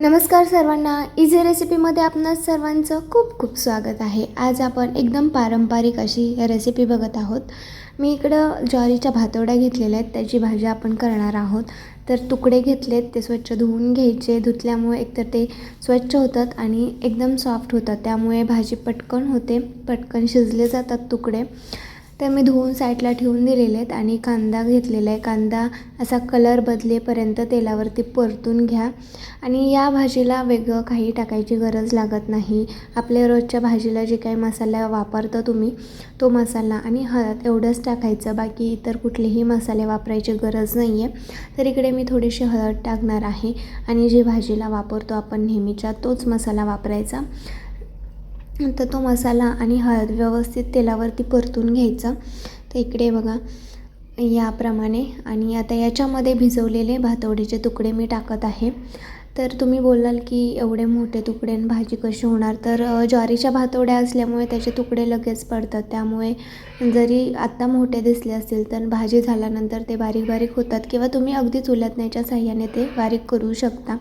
नमस्कार सर्वांना इझी रेसिपीमध्ये आपणा सर्वांचं खूप खूप स्वागत आहे. आज आपण एकदम पारंपरिक अशी रेसिपी बघत आहोत. मी इकडं ज्वारीच्या भातोड्या घेतलेल्या आहेत त्याची भाजी आपण करणार आहोत. तर तुकडे घेतलेत ते स्वच्छ धुवून घ्यायचे. धुतल्यामुळे एकतर ते स्वच्छ होतात आणि एकदम सॉफ्ट होतात. त्यामुळे भाजी पटकन होते पटकन शिजले जातात तुकडे. तर मी धुवून साईडला ठेवून दिलेले आहेत आणि कांदा घेतलेला आहे. कांदा असा कलर बदलेपर्यंत तेलावरती परतून घ्या. आणि या भाजीला वेगळं काही टाकायची गरज लागत नाही. आपल्या रोजच्या भाजीला जे काही मसाला वापरता तुम्ही तो मसाला आणि हळद एवढंच टाकायचं. बाकी इतर कुठलेही मसाले वापरायची गरज नाही आहे तर इकडे मी थोडीशी हळद टाकणार आहे आणि जी भाजीला वापरतो आपण नेहमीच्या तोच मसाला वापरायचा. तर तो मसाला आणि हळद व्यवस्थित तेलावरती परतून घ्यायचा. तर इकडे बघा याप्रमाणे आणि आता याच्यामध्ये भिजवलेले भातवडीचे तुकडे मी टाकत आहे. तर तुम्ही बोलाल की एवढे मोठे तुकडे आणि भाजी कशी होणार? तर ज्वारीच्या भातवड्या असल्यामुळे त्याचे तुकडे लगेच पडतात. त्यामुळे जरी आत्ता मोठे दिसले असतील तर भाजी झाल्यानंतर ते बारीक बारीक होतात किंवा तुम्ही अगदी चुलतण्याच्या साह्याने ते बारीक करू शकता.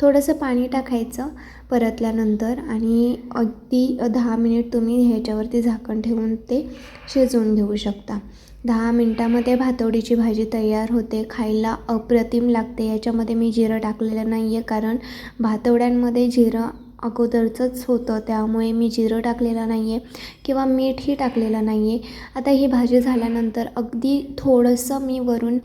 थोडंसं पाणी टाकायचं परतल्यानंतर आणि अगदी दहा मिनिट तुम्ही ह्याच्यावरती झाकण ठेवून ते शिजवून घेऊ शकता. दहा मिनटामध्ये भातवडीची भाजी तयार होते. खायला अप्रतिम लागते. याच्यामध्ये मी जिरं टाकलेलं नाही आहे कारण भातवड्यांमध्ये जिरं अगोदरचंच होतं. त्यामुळे मी जिरं टाकलेलं नाही आहे किंवा मीठही टाकलेलं नाही आहे आता ही भाजी झाल्यानंतर अगदी थोडंसं मी वरून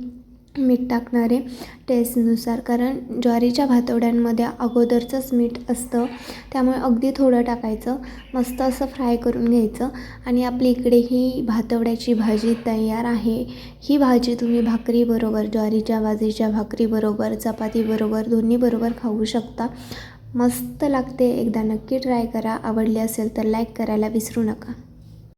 मीठ टाकणार आहे टेस्टनुसार कारण ज्वारीच्या भातवड्यांमध्ये अगोदरचंच मीठ असतं. त्यामुळे अगदी थोडं टाकायचं. मस्त असं फ्राय करून घ्यायचं. आणि आपली इकडे ही भातवड्याची भाजी तयार आहे. ही भाजी तुम्ही भाकरीबरोबर ज्वारीच्या भाजीच्या भाकरीबरोबर चपातीबरोबर दोन्हीबरोबर खाऊ शकता. मस्त लागते. एकदा नक्की ट्राय करा. आवडली असेल तर लाईक करायला विसरू नका.